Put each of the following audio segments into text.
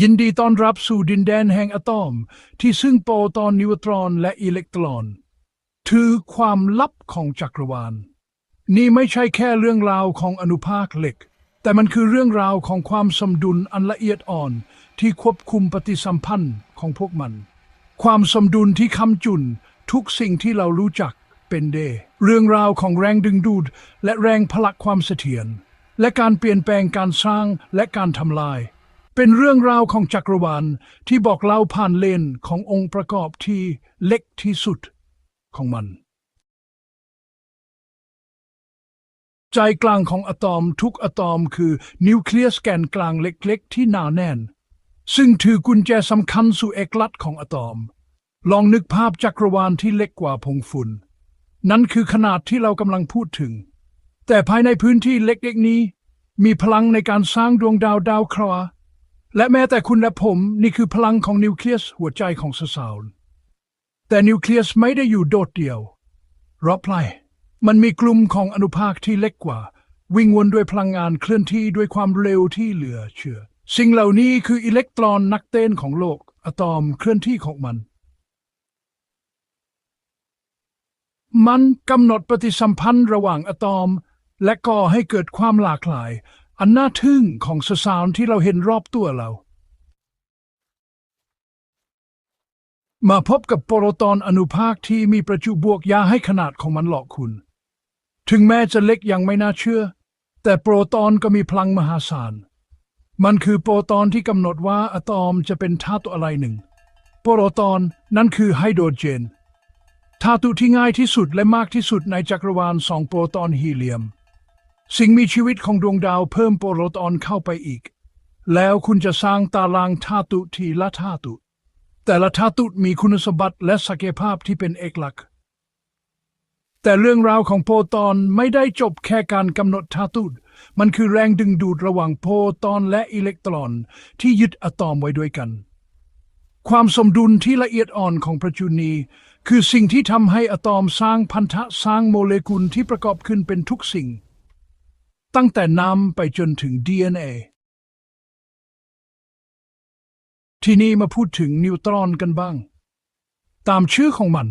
ยินดีต้อนรับสู่ดินแดนแห่งอะตอม ที่ซึ่งโปรตอนนิวตรอนและอิเล็กตรอน ถือความลับของจักรวาล นี่ไม่ใช่แค่เรื่องราวของอนุภาคเหล็ก แต่มันคือเรื่องราวของความสมดุลอันละเอียดอ่อน ที่ควบคุมปฏิสัมพันธ์ของพวกมัน ความสมดุลที่คำจุนทุกสิ่งที่เรารู้จักเป็นเด เรื่องราวของแรงดึงดูด และแรงพลักความเสถียรและการเปลี่ยนแปลงการสร้างและการทำลาย เป็นเรื่องราวของจักรวาลที่บอกเล่าผ่านเลนขององค์ประกอบที่เล็กที่สุดของมัน ใจกลางของอะตอมทุกอะตอมคือนิวเคลียสแกนกลางเล็กๆ ที่หนาแน่น ซึ่งถือกุญแจสำคัญสู่เอกลักษณ์ของอะตอม ลองนึกภาพจักรวาลที่เล็กกว่าผงฝุ่น นั่นคือขนาดที่เรากำลังพูดถึง แต่ภายในพื้นที่เล็กๆนี้ มีพลังในการสร้างดวงดาวดาวเคราะห์ และแม้แต่คุณและผมนี่คือพลังของนิวเคลียสหัวใจของสสาวแต่นิวเคลียสไม่ได้อยู่โดดเดี่ยวรอบไพลมันมีกลุ่มของอนุภาคที่เล็กกว่า วิ่งวนด้วยพลังงานเคลื่อนที่ด้วยความเร็วที่เหลือเชื่อ สิ่งเหล่านี้คืออิเล็กตรอนนักเต้นของโลกอะตอมเคลื่อนที่ของมัน มันกำหนดปฏิสัมพันธ์ระหว่างอะตอม และก่อให้เกิดความหลากหลาย อันน่าทึ่งของสสารที่เราเห็นรอบตัวเรา มาพบกับโปรตอนอนุภาคที่มีประจุบวกยาให้ขนาดของมันหลอกคุณ ถึงแม้จะเล็กยังไม่น่าเชื่อ แต่โปรตอนก็มีพลังมหาศาล มันคือโปรตอนที่กำหนดว่าอะตอมจะเป็นธาตุอะไรหนึ่ง โปรตอนนั่นคือไฮโดรเจนธาตุที่ง่ายที่สุดและมากที่สุดในจักรวาลสองโปรตอนฮีเลียม สิ่งมีชีวิตของดวงดาวเพิ่มโปรตอนเข้าไปอีก แล้วคุณจะสร้างตารางธาตุทีละธาตุ แต่ละธาตุมีคุณสมบัติและศักยภาพที่เป็นเอกลักษณ์ แต่เรื่องราวของโปรตอนไม่ได้จบแค่การกำหนดธาตุ มันคือแรงดึงดูดระหว่างโปรตอนและอิเล็กตรอนที่ยึดอะตอมไว้ด้วยกัน ความสมดุลที่ละเอียดอ่อนของประจุนีคือสิ่งที่ทำให้อะตอมสร้างพันธะสร้างโมเลกุลที่ประกอบขึ้นเป็นทุกสิ่ง ตั้งแต่น้ำไปจนถึง DNA ทีนี้มาพูดถึงนิวตรอนกันบ้าง ตามชื่อของมัน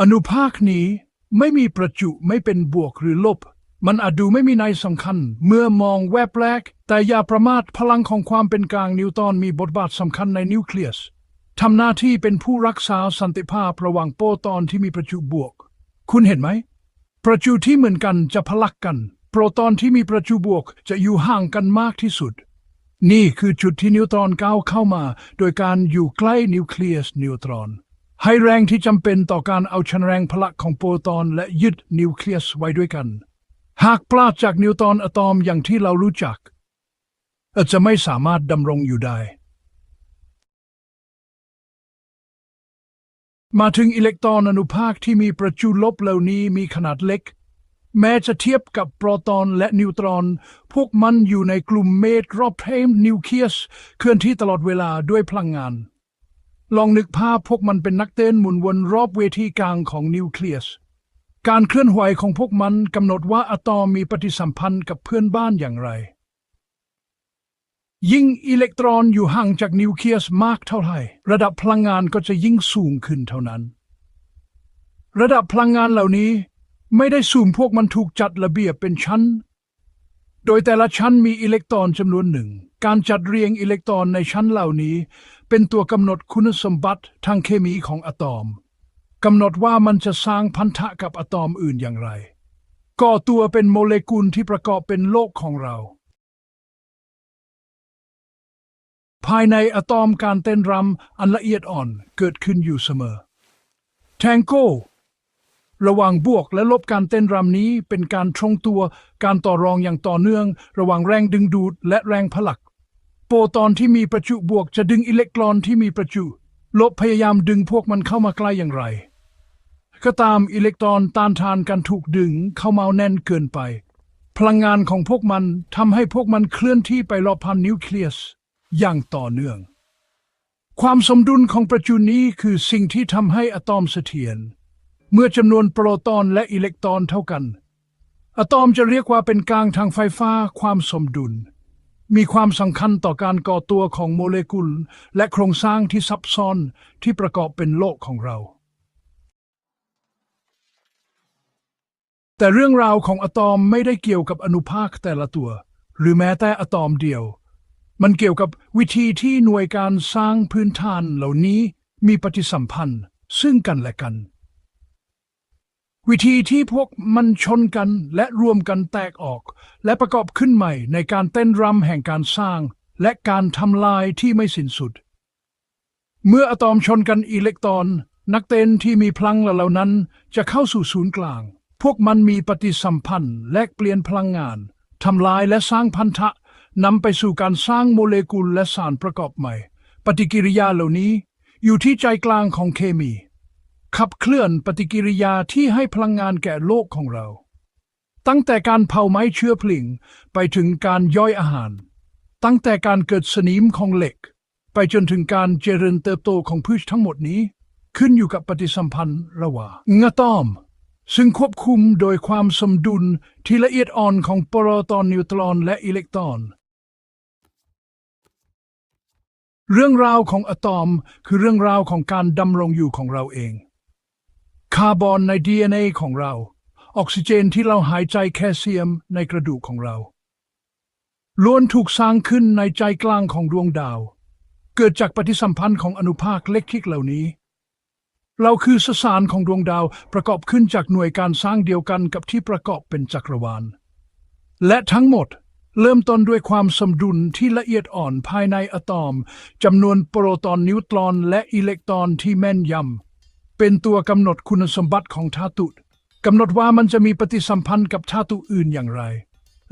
อนุภาคนี้ไม่มีประจุไม่เป็นบวกหรือลบ มันอาจดูไม่มีนัยสำคัญ เมื่อมองแวบแรก แต่อย่าประมาทพลังของความเป็นกลางนิวตรอนมีบทบาทสำคัญในนิวเคลียสทำหน้าที่เป็นผู้รักษาสันติภาพระหว่างโปรตอนที่มีประจุบวก คุณเห็นไหม ประจุที่เหมือนกันจะพลักกัน โปรตอนที่มีประจุบวกจะอยู่ห่างกันมากที่สุด นี่คือจุดที่นิวตรอนก้าวเข้ามา โดยการอยู่ใกล้นิวเคลียสนิวตรอน ให้แรงที่จำเป็นต่อการเอาชนแรงพลังของโปรตอนและยึดนิวเคลียสไว้ด้วยกัน หากปราศจากนิวตรอนอะตอมอย่างที่เรารู้จักอาจจะไม่สามารถดำรงอยู่ได้ มาถึงอิเล็กตรอนอนุภาคที่มีประจุลบเหล่านี้มีขนาดเล็ก แม้จะเทียบกับโปรตอนและนิวตรอน พวกมันอยู่ในกลุ่มเมตรรอบเพมนิวเคลียส เคลื่อนที่ตลอดเวลาด้วยพลังงาน ลองนึกภาพพวกมันเป็นนักเต้นหมุนวนรอบเวทีกลางของนิวเคลียส การเคลื่อนไหวของพวกมันกำหนดว่าอะตอมมีปฏิสัมพันธ์กับเพื่อนบ้านอย่างไร ยิ่งอิเล็กตรอนอยู่ห่างจากนิวเคลียสมากเท่าไหร่ ระดับพลังงานก็จะยิ่งสูงขึ้นเท่านั้น ระดับพลังงานเหล่านี้ ไม่ได้สูงพวกมันถูกจัดระเบียบเป็นชั้น โดยแต่ละชั้นมีอิเล็กตรอนจำนวนหนึ่ง การจัดเรียงอิเล็กตรอนในชั้นเหล่านี้ เป็นตัวกำหนดคุณสมบัติทางเคมีของอะตอมกำหนดว่ามันจะสร้างพันธะกับอะตอมอื่นอย่างไร ก่อตัวเป็นโมเลกุลที่ประกอบเป็นโลกของเรา ภายในอะตอมการเต้นรำอันละเอียดอ่อนเกิดขึ้นอยู่เสมอ แทงโก้ ระหว่างบวกและลบการเต้นรำนี้เป็นการทรงตัว การต่อรองอย่างต่อเนื่อง ระหว่างแรงดึงดูดและแรงผลัก โปรตอนที่มีประจุบวกจะดึงอิเล็กตรอนที่มีประจุ ลบพยายามดึงพวกมันเข้ามาใกล้อย่างไร ก็ตามอิเล็กตรอนต้านทานการถูกดึงเข้ามาแน่นเกินไป พลังงานของพวกมันทำให้พวกมันเคลื่อนที่ไปรอบพันนิวเคลียส อย่างต่อเนื่อง ความสมดุลของประจุนี้คือสิ่งที่ทำให้อะตอมเสถียร เมื่อจำนวนโปรตอนและอิเล็กตรอนเท่ากัน อะตอมจะเรียกว่าเป็นกลางทางไฟฟ้าความสมดุล มีความสำคัญต่อการก่อตัวของโมเลกุล และโครงสร้างที่ซับซ้อนที่ประกอบเป็นโลกของเรา แต่เรื่องราวของอะตอมไม่ได้เกี่ยวกับอนุภาคแต่ละตัว หรือแม้แต่อะตอมเดียว มันเกี่ยวกับวิธีที่หน่วยการสร้างพื้นฐานเหล่านี้มีปฏิสัมพันธ์ซึ่งกันและกัน วิธีที่พวกมันชนกันและรวมกันแตกออก และประกอบขึ้นใหม่ในการเต้นรำแห่งการสร้าง และการทำลายที่ไม่สิ้นสุด เมื่ออะตอมชนกันอิเล็กตรอน นักเต้นที่มีพลังเหล่านั้นจะเข้าสู่ศูนย์กลาง พวกมันมีปฏิสัมพันธ์แลกเปลี่ยนพลังงานทำลายและสร้างพันธะนำไปสู่การสร้างโมเลกุลและสารประกอบใหม่ ปฏิกิริยาเหล่านี้อยู่ที่ใจกลางของเคมี ขับเคลื่อนปฏิกิริยาที่ให้พลังงานแก่โลกของเรา ตั้งแต่การเผาไม้เชื้อเพลิงไปถึงการย่อยอาหาร ตั้งแต่การเกิดสนิมของเหล็ก ไปจนถึงการเจริญเติบโตของพืชทั้งหมดนี้ ขึ้นอยู่กับปฏิสัมพันธ์ระหว่างอะตอม ซึ่งควบคุมโดยความสมดุลที่ละเอียดอ่อนของโปรตอนนิวตรอนและอิเล็กตรอนเรื่องราวของอะตอมคือเรื่องราวของการดำรงอยู่ของเราเอง คาร์บอนใน DNA ของเรา ออกซิเจนที่เราหายใจแคลเซียมในกระดูกของเรา ล้วนถูกสร้างขึ้นในใจกลางของดวงดาว เกิดจากปฏิสัมพันธ์ของอนุภาคเล็กๆเหล่านี้ เราคือสสารของดวงดาวประกอบขึ้นจากหน่วยการสร้างเดียวกันกับที่ประกอบเป็นจักรวาล และทั้งหมดเริ่มต้นด้วยความสมดุลที่ละเอียดอ่อนภายในอะตอมจำนวนโปรตอนนิวตรอนและอิเล็กตรอนที่แม่นยำ เป็นตัวกำหนดคุณสมบัติของธาตุกำหนดว่ามันจะมีปฏิสัมพันธ์กับธาตุอื่นอย่างไร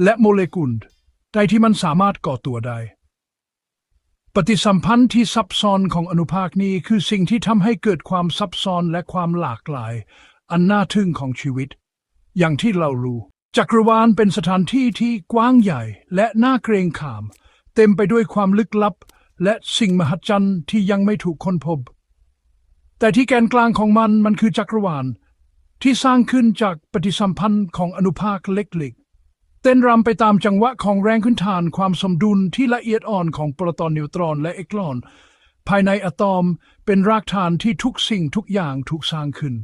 และโมเลกุลใดที่มันสามารถก่อตัวได้ ปฏิสัมพันธ์ที่ซับซ้อนของอนุภาคนี้คือสิ่งที่ทำให้เกิดความซับซ้อนและความหลากหลาย อันน่าทึ่งของชีวิต อย่างที่เรารู้ จักรวาลเป็นสถานที่ที่กว้างใหญ่และน่าเกรงขาม เต็มไปด้วยความลึกลับ และสิ่งมหัศจรรย์ที่ยังไม่ถูกค้นพบ แต่ที่แกนกลางของมันมันคือจักรวาล ที่สร้างขึ้นจากปฏิสัมพันธ์ของอนุภาคเล็กๆ เต้นรำไปตามจังหวะของแรงขึ้นฐานความสมดุลที่ละเอียดอ่อนของโปรตอนนิวตรอนและเล็กตรอน ภายในอะตอมเป็นรากฐานที่ทุกสิ่งทุกอย่างถูกสร้างขึ้น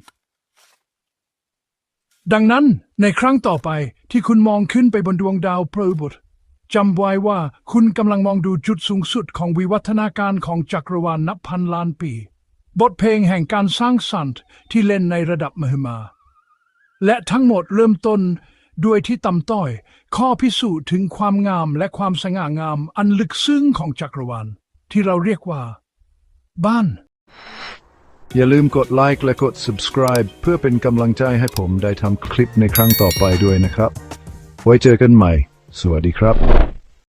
ดังนั้นในครั้งต่อไปที่คุณมองขึ้นไปบนดวงดาวเพลบุตจำไว้ว่าคุณกำลังมองดูจุดสูงสุดของวิวัฒนาการของจักรวาลนับพันล้านปี บทเพลงแห่งการสร้างสรรค์ที่เล่นในระดับมหึมา และทั้งหมดเริ่มต้นด้วยที่ต่ำต้อย ข้อพิสูจน์ถึงความงามและความสง่างามอันลึกซึ้งของจักรวาลที่เราเรียกว่า บ้าน อย่าลืมกดไลค์และกด subscribe เพื่อเป็นกำลังใจให้ผมได้ทำคลิปในครั้งต่อไปด้วยนะครับ ไว้เจอกันใหม่ สวัสดีครับ